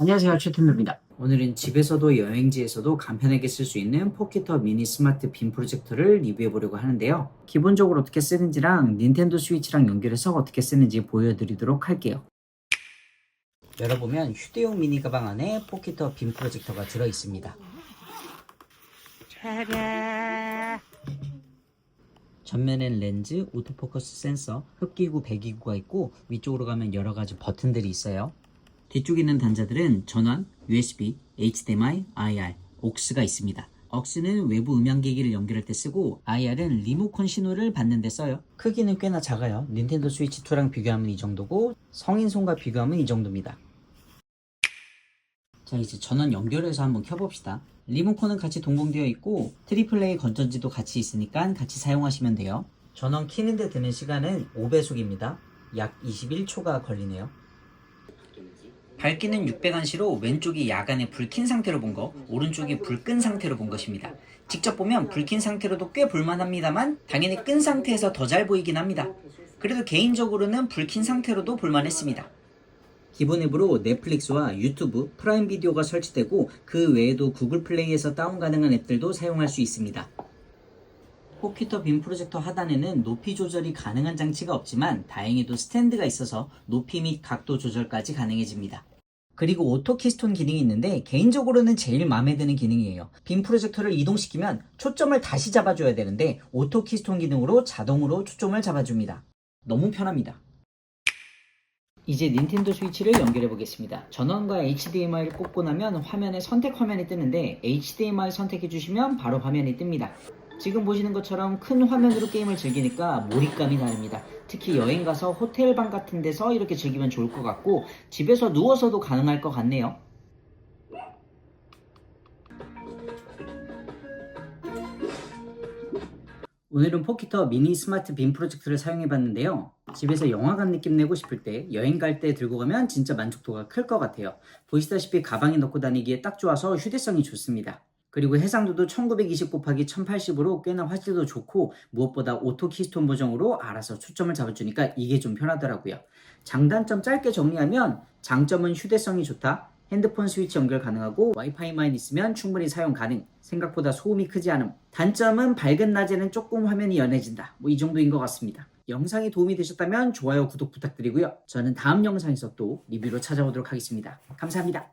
안녕하세요. 최팀입니다. 오늘은 집에서도 여행지에서도 간편하게 쓸 수 있는 포키터 미니 스마트 빔 프로젝터를 리뷰해 보려고 하는데요. 기본적으로 어떻게 쓰는지랑 닌텐도 스위치랑 연결해서 어떻게 쓰는지 보여드리도록 할게요. 열어보면 휴대용 미니 가방 안에 포키터 빔 프로젝터가 들어있습니다. 전면엔 렌즈, 오토포커스 센서, 흡기구, 배기구가 있고 위쪽으로 가면 여러 가지 버튼들이 있어요. 뒤쪽에 있는 단자들은 전원, USB, HDMI, IR, AUX가 있습니다. AUX는 외부 음향기기를 연결할 때 쓰고 IR은 리모컨 신호를 받는 데 써요. 크기는 꽤나 작아요. 닌텐도 스위치 2랑 비교하면 이 정도고 성인 손과 비교하면 이 정도입니다. 자 이제 전원 연결해서 한번 켜봅시다. 리모컨은 같이 동봉되어 있고 트리플 A 건전지도 같이 있으니까 같이 사용하시면 돼요. 전원 키는데 드는 시간은 5배속입니다. 약 21초가 걸리네요. 밝기는 600안시로 왼쪽이 야간에 불 킨 상태로 본 거, 오른쪽이 불 끈 상태로 본 것입니다. 직접 보면 불 킨 상태로도 꽤 볼만합니다만 당연히 끈 상태에서 더 잘 보이긴 합니다. 그래도 개인적으로는 불 킨 상태로도 볼만했습니다. 기본 앱으로 넷플릭스와 유튜브, 프라임 비디오가 설치되고 그 외에도 구글 플레이에서 다운 가능한 앱들도 사용할 수 있습니다. 포키터 빔 프로젝터 하단에는 높이 조절이 가능한 장치가 없지만 다행히도 스탠드가 있어서 높이 및 각도 조절까지 가능해집니다. 그리고 오토 키스톤 기능이 있는데 개인적으로는 제일 마음에 드는 기능이에요. 빔 프로젝터를 이동시키면 초점을 다시 잡아줘야 되는데 오토 키스톤 기능으로 자동으로 초점을 잡아줍니다. 너무 편합니다. 이제 닌텐도 스위치를 연결해 보겠습니다. 전원과 HDMI를 꽂고 나면 화면에 선택 화면이 뜨는데 HDMI 선택해 주시면 바로 화면이 뜹니다. 지금 보시는 것처럼 큰 화면으로 게임을 즐기니까 몰입감이 다릅니다. 특히 여행 가서 호텔 방 같은 데서 이렇게 즐기면 좋을 것 같고 집에서 누워서도 가능할 것 같네요. 오늘은 포키터 미니 스마트 빔 프로젝트를 사용해 봤는데요. 집에서 영화관 느낌 내고 싶을 때 여행 갈 때 들고 가면 진짜 만족도가 클 것 같아요. 보시다시피 가방에 넣고 다니기에 딱 좋아서 휴대성이 좋습니다. 그리고 해상도도 1920 곱하기 1080으로 꽤나 화질도 좋고 무엇보다 오토 키스톤 보정으로 알아서 초점을 잡아주니까 이게 좀 편하더라고요. 장단점 짧게 정리하면 장점은 휴대성이 좋다. 핸드폰 스위치 연결 가능하고 와이파이만 있으면 충분히 사용 가능. 생각보다 소음이 크지 않음. 단점은 밝은 낮에는 조금 화면이 연해진다. 뭐 이 정도인 것 같습니다. 영상이 도움이 되셨다면 좋아요, 구독 부탁드리고요. 저는 다음 영상에서 또 리뷰로 찾아오도록 하겠습니다. 감사합니다.